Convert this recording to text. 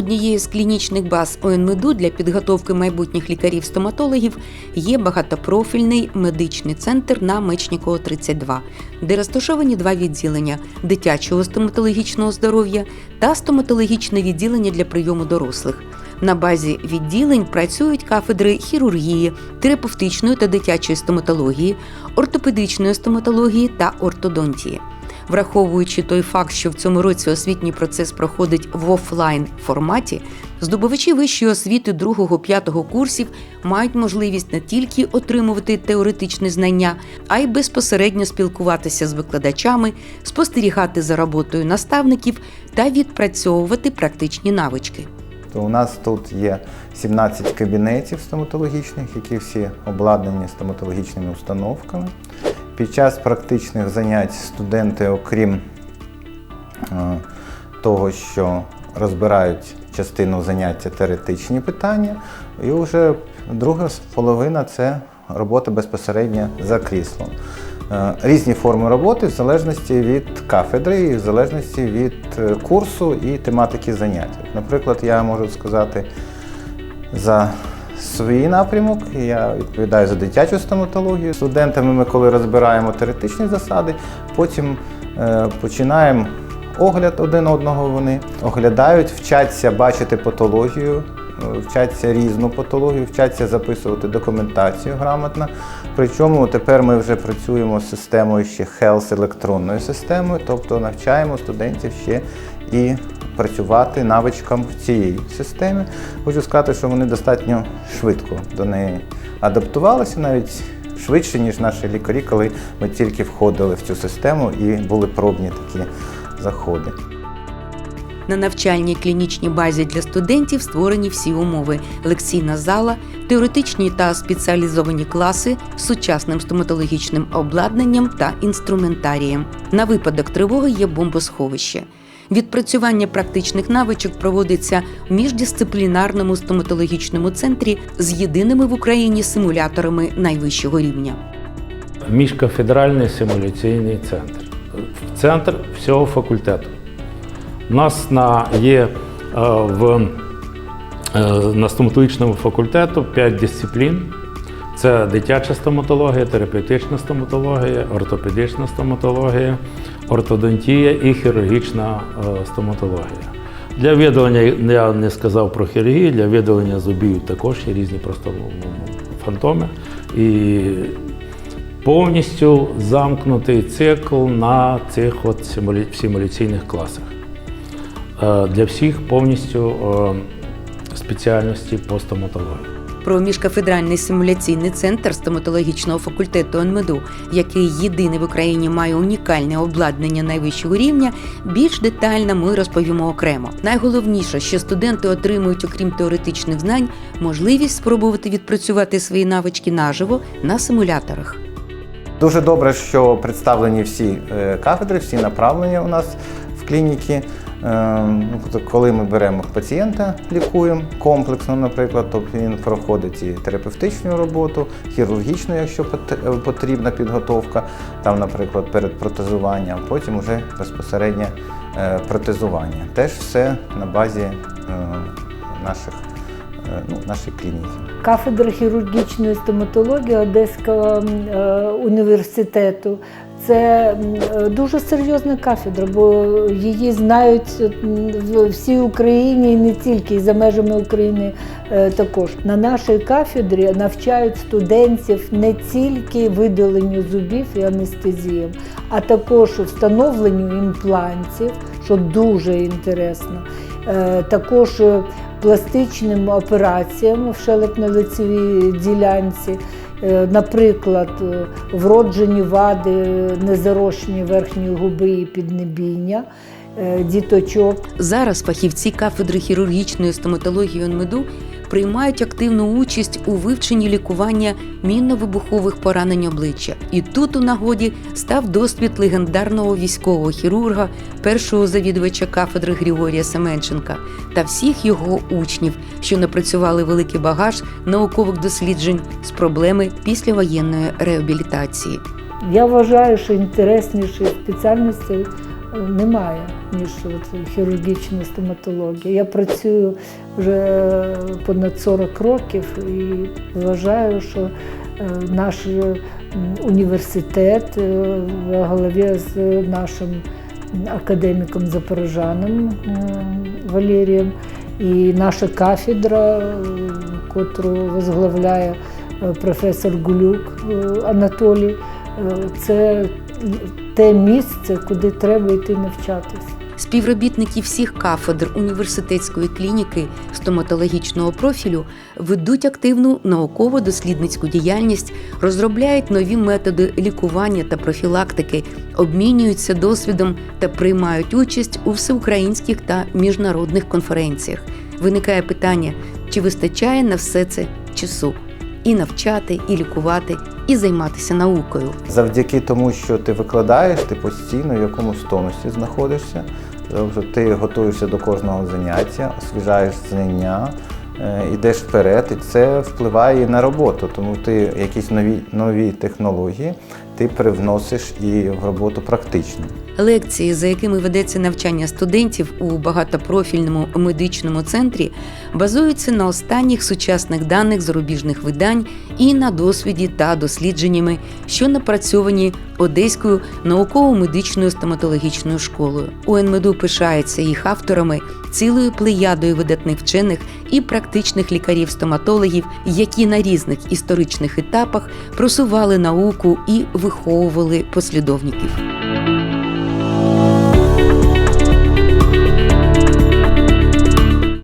однією з клінічних баз ОНМЕДу для підготовки майбутніх лікарів-стоматологів є багатопрофільний медичний центр на Мечнікова 32, де розташовані два відділення дитячого стоматологічного здоров'я та стоматологічне відділення для прийому дорослих. На базі відділень працюють кафедри хірургії, терапевтичної та дитячої стоматології, ортопедичної стоматології та ортодонтії. Враховуючи той факт, що в цьому році освітній процес проходить в офлайн форматі, здобувачі вищої освіти 2-5 курсів мають можливість не тільки отримувати теоретичні знання, а й безпосередньо спілкуватися з викладачами, спостерігати за роботою наставників та відпрацьовувати практичні навички. То у нас тут є 17 кабінетів стоматологічних, які всі обладнані стоматологічними установками. Під час практичних занять студенти, окрім е, того, що розбирають частину заняття теоретичні питання, і вже друга половина це робота безпосередньо за кріслом. Е, Різні форми роботи в залежності від кафедри, і в залежності від е, курсу і тематики занять. Наприклад, я можу сказати за свій напрямок, я відповідаю за дитячу стоматологію. Студентами ми коли розбираємо теоретичні засади, потім е, починаємо огляд один одного. Вони оглядають, вчаться бачити патологію, е, вчаться різну патологію, вчаться записувати документацію грамотно. Причому тепер ми вже працюємо з системою ще Health електронною системою, тобто навчаємо студентів ще і працювати навичкам в цій системі. Хочу сказати, що вони достатньо швидко до неї адаптувалися, навіть швидше, ніж наші лікарі, коли ми тільки входили в цю систему і були пробні такі заходи. На навчальній клінічній базі для студентів створені всі умови: лекційна зала, теоретичні та спеціалізовані класи з сучасним стоматологічним обладнанням та інструментарієм. На випадок тривоги є бомбосховище. Відпрацювання практичних навичок проводиться в міждисциплінарному стоматологічному центрі з єдиними в Україні симуляторами найвищого рівня. Міжкафедральний симуляційний центр. Центр всього факультету. У нас на, є е, в, е, на стоматологічному факультету 5 дисциплін. Це дитяча стоматологія, терапевтична стоматологія, ортопедична стоматологія, ортодонтія і хірургічна е, стоматологія. Для видалення я не сказав про хірургію, для видалення зубів також є різні просто ну, фантоми. І повністю замкнутий цикл на цих от симуляційних класах. Е, Для всіх повністю е, спеціальності по стоматології. Про міжкафедральний симуляційний центр стоматологічного факультету ОНМЕДУ, який єдиний в Україні має унікальне обладнання найвищого рівня, більш детально ми розповімо окремо. Найголовніше, що студенти отримують, окрім теоретичних знань, можливість спробувати відпрацювати свої навички наживо на симуляторах. Дуже добре, що представлені всі е, кафедри, всі направлення у нас в клініці. Е, ну, тобто, Коли ми беремо пацієнта, лікуємо комплексно, наприклад, тобто він проходить і терапевтичну роботу, хірургічну, якщо пот- потрібна підготовка, там, наприклад, перед протезуванням, потім вже безпосереднє е, протезування. Теж все на базі е, наших, е, ну, нашої клініки. Кафедра хірургічної стоматології Одеського е, університету. Це дуже серйозна кафедра, бо її знають в всій Україні і не тільки, і за межами України е, також. На нашій кафедрі навчають студентів не тільки видаленню зубів і анестезіям, а також встановленню імплантів, що дуже інтересно. Е, Також е, пластичним операціям в шелепно-лицевій ділянці, Е, наприклад, е, вроджені вади незарошені верхньої губи і піднебіння, е, діточок. Зараз фахівці кафедри хірургічної стоматології ОНМЕДУ приймають активну участь у вивченні лікування мінно-вибухових поранень обличчя. І тут у нагоді став досвід легендарного військового хірурга, першого завідувача кафедри Григорія Семенченка та всіх його учнів, що напрацювали великий багаж наукових досліджень з проблеми післявоєнної реабілітації. Я вважаю, що інтереснішої спеціальності немає, ніж от хірургічна стоматологія. Я працюю вже понад 40 років і вважаю, що е, наш університет е, в голові з нашим академіком Запорожаном е, Валерієм і наша кафедра, е, котру возглавляє е, професор Гулюк е, Анатолій, е, це те місце, куди треба йти навчатися. Співробітники всіх кафедр університетської клініки стоматологічного профілю ведуть активну науково-дослідницьку діяльність, розробляють нові методи лікування та профілактики, обмінюються досвідом та приймають участь у всеукраїнських та міжнародних конференціях. Виникає питання, чи вистачає на все це часу і навчати, і лікувати, і займатися наукою. Завдяки тому, що ти викладаєш, ти постійно в якомусь тонусі знаходишся. Тобто ти готуєшся до кожного заняття, освіжаєш знання, е, йдеш вперед, і це впливає на роботу. Тому ти якісь нові, нові технології ти привносиш і в роботу практично. Лекції, за якими ведеться навчання студентів у багатопрофільному медичному центрі, базуються на останніх сучасних даних зарубіжних видань і на досвіді та дослідженнями, що напрацьовані Одеською науково-медичною стоматологічною школою. УНМЕДУ пишається їх авторами, цілою плеядою видатних вчених і практичних лікарів-стоматологів, які на різних історичних етапах просували науку і виховували послідовників.